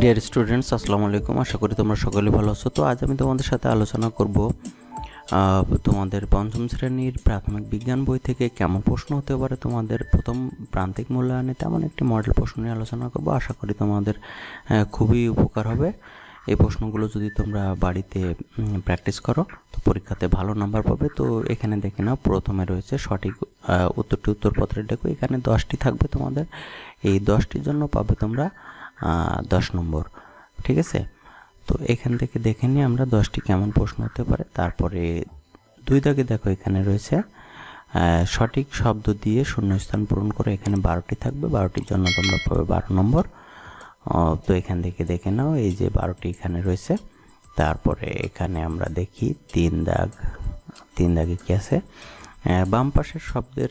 Dear students আসসালামু আলাইকুম। আশা করি তোমরা সকলে ভালো আছো। তো আজ আমি তোমাদের সাথে আলোচনা করব তোমাদের পঞ্চম শ্রেণির প্রাথমিক বিজ্ঞান বই থেকে কেমন প্রশ্ন হতে পারে, তোমাদের প্রথম প্রান্তিক মূল্যায়নে তেমন একটি মডেল প্রশ্ন নিয়ে আলোচনা করব। আশা করি তোমাদের খুবই উপকার হবে। এই প্রশ্নগুলো যদি তোমরা বাড়িতে প্র্যাকটিস করো, তো পরীক্ষাতে ভালো নাম্বার পাবে। তো এখানে দেখে নাও, প্রথমে রয়েছে সঠিক উত্তরটি উত্তরপত্রে দেখো। এখানে দশটি থাকবে তোমাদের। এই দশটির জন্য পাবে তোমরা দশ নম্বর, ঠিক আছে? তো এখান থেকে দেখে নিই আমরা দশটি কেমন প্রশ্ন হতে পারে। তারপরে দুই দাগে দেখো এখানে রয়েছে সঠিক শব্দ দিয়ে শূন্যস্থান পূরণ করে এখানে বারোটি থাকবে। বারোটির জন্য তোমরা পাবে বারো নম্বর। তো এখান থেকে দেখে নাও, এই যে বারোটি এখানে রয়েছে। তারপরে এখানে আমরা দেখি তিন দাগ, তিন দাগে কি আছে? বাম পাশের শব্দের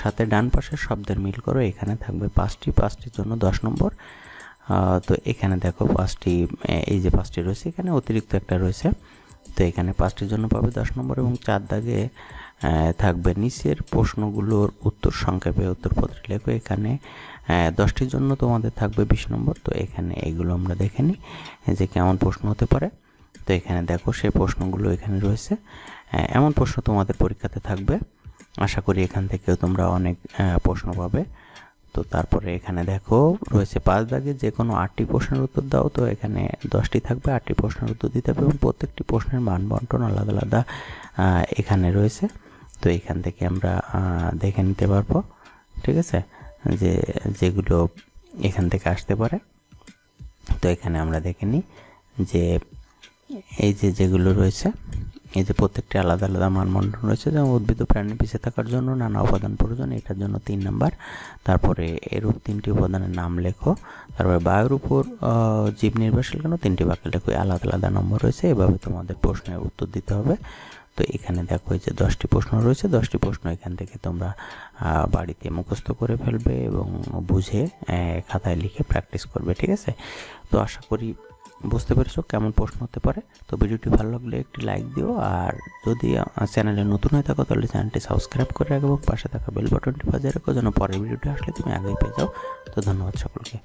সাথে ডান পাশের শব্দের মিল করো এখানে থাকবে পাঁচটি, পাঁচটির জন্য দশ নম্বর। তো এখানে দেখো পাঁচটি এই যে পাঁচটি রয়েছে, এখানে অতিরিক্ত একটা রয়েছে। তো এখানে পাঁচটির জন্য পাবে দশ নম্বর এবং চার দাগে থাকবে নিচের প্রশ্নগুলোর উত্তর সংক্ষেপে উত্তরপত্রে লেখো। এখানে দশটির জন্য তোমাদের থাকবে বিশ নম্বর। তো এখানে এগুলো আমরা দেখে নিই যে কেমন প্রশ্ন হতে পারে। তো এখানে দেখো সেই প্রশ্নগুলো এখানে রয়েছে। এমন প্রশ্ন তোমাদের পরীক্ষাতে থাকবে। আশা করি এখান থেকেও তোমরা অনেক প্রশ্ন পাবে। তো তারপরে এখানে দেখো রয়েছে পাঁচ দাগে যে কোনো আটটি প্রশ্নের উত্তর দাও, তো এখানে দশটি থাকবে, আটটি প্রশ্নের উত্তর দিতে হবে এবং প্রত্যেকটি প্রশ্নের মান বন্টন আলাদা আলাদা এখানে রয়েছে। তো এখান থেকে আমরা দেখে নিতে পারব, ঠিক আছে? যে, যেগুলো এখান থেকে আসতে পারে। তো এখানে আমরা দেখে নিই যে, এই যে যেগুলো রয়েছে যে প্রত্যেকটি আলাদা আলাদা মানমণ্ডল রয়েছে। যেমন উদ্ভিদ প্রাণী বেঁচে থাকার জন্য নানা উপাদান প্রয়োজন, এটার জন্য তিন নাম্বার। তারপরে এরূপ তিনটি উপাদানের নাম লেখো। তারপরে বায়ুর উপর জীব নির্ভরশীল কেন? তিনটি বাক্যে লেখো। আলাদা আলাদা নম্বর রয়েছে, এভাবে তোমাদের প্রশ্নের উত্তর দিতে হবে। তো এখানে দেখো যে দশটি প্রশ্ন রয়েছে, দশটি প্রশ্ন এখান থেকে তোমরা বাড়িতে মুখস্থ করে ফেলবে এবং বুঝে খাতায় লিখে প্র্যাকটিস করবে, ঠিক আছে? তো আশা করি বুঝতে পেরেছ কেমন প্রশ্ন হতে পারে। তো ভিডিওটি ভালো লাগলে একটি লাইক দিও আর যদি চ্যানেলে নতুন হয়ে থাকো তাহলে চ্যানেলটি সাবস্ক্রাইব করে রাখো এবং পাশে থাকা বেল বাটনটি বাজিয়ে রাখো যেন পরের ভিডিওটি আসলে তুমি আগেই পেয়ে যাও। তো ধন্যবাদ সকলকে।